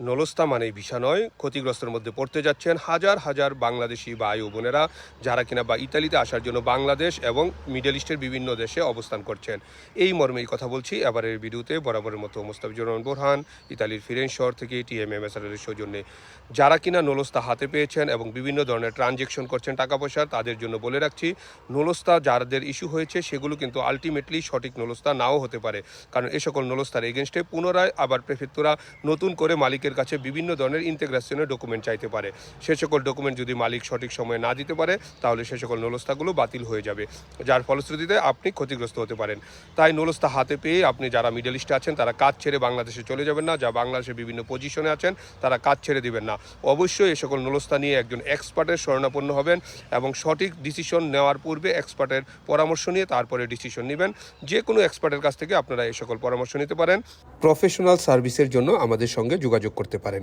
নলস্তা মানেই ভিসা নয়, ক্ষতিগ্রস্তের মধ্যে পড়তে যাচ্ছেন হাজার হাজার বাংলাদেশি ভাই ও বোনেরা যারা কিনা বা ইতালিতে আসার জন্য বাংলাদেশ এবং মিডল ইস্টের বিভিন্ন দেশে অবস্থান করছেন। এই মর্মেই কথা বলছি, এবারের ভিডিওতে বরাবরের মতো মোস্তাফিজুর রহমান বোরহান, ইতালির ফিরেন শহর থেকে টিএমএমএসআরের সৌজন্যে। যারা কিনা নলস্তা হাতে পেয়েছেন এবং বিভিন্ন ধরনের ট্রানজেকশন করছেন টাকা পয়সা, তাদের জন্য বলে রাখছি, নলস্তা যাদের ইস্যু হয়েছে সেগুলো কিন্তু আলটিমেটলি সঠিক নলস্তা নাও হতে পারে। কারণ এ সকল নলস্তার এগেনস্টে পুনরায় আবার প্রেফেক্তুরা নতুন করে মালিকের কাছে বিভিন্ন ধরনের ইন্টেগ্রেশনের ডকুমেন্ট চাইতে পারে। সে সকল ডকুমেন্ট যদি মালিক সঠিক সময়ে না দিতে পারে, তাহলে সে সকল নলস্তাগুলো বাতিল হয়ে যাবে, যার ফলশ্রুতিতে আপনি ক্ষতিগ্রস্ত হতে পারেন। তাই নলস্তা হাতে পেয়ে আপনি যারা মিডল ইস্টে আছেন, তারা কাজ ছেড়ে বাংলাদেশে চলে যাবেন না। যা বাংলাদেশের বিভিন্ন পজিশনে আছেন, তারা কাজ ছেড়ে দিবেন না। অবশ্যই এ সকল নলস্তা নিয়ে একজন এক্সপার্টের শরণাপন্ন হবেন এবং সঠিক ডিসিশন নেওয়ার পূর্বে এক্সপার্টের পরামর্শ নিয়ে তারপরে ডিসিশন নেবেন। যে কোনো এক্সপার্টের কাছ থেকে আপনারা এই সকল পরামর্শ নিতে পারেন। প্রফেশনাল সার্ভিসের জন্য আমাদের সঙ্গে যোগাযোগ করতে পারেন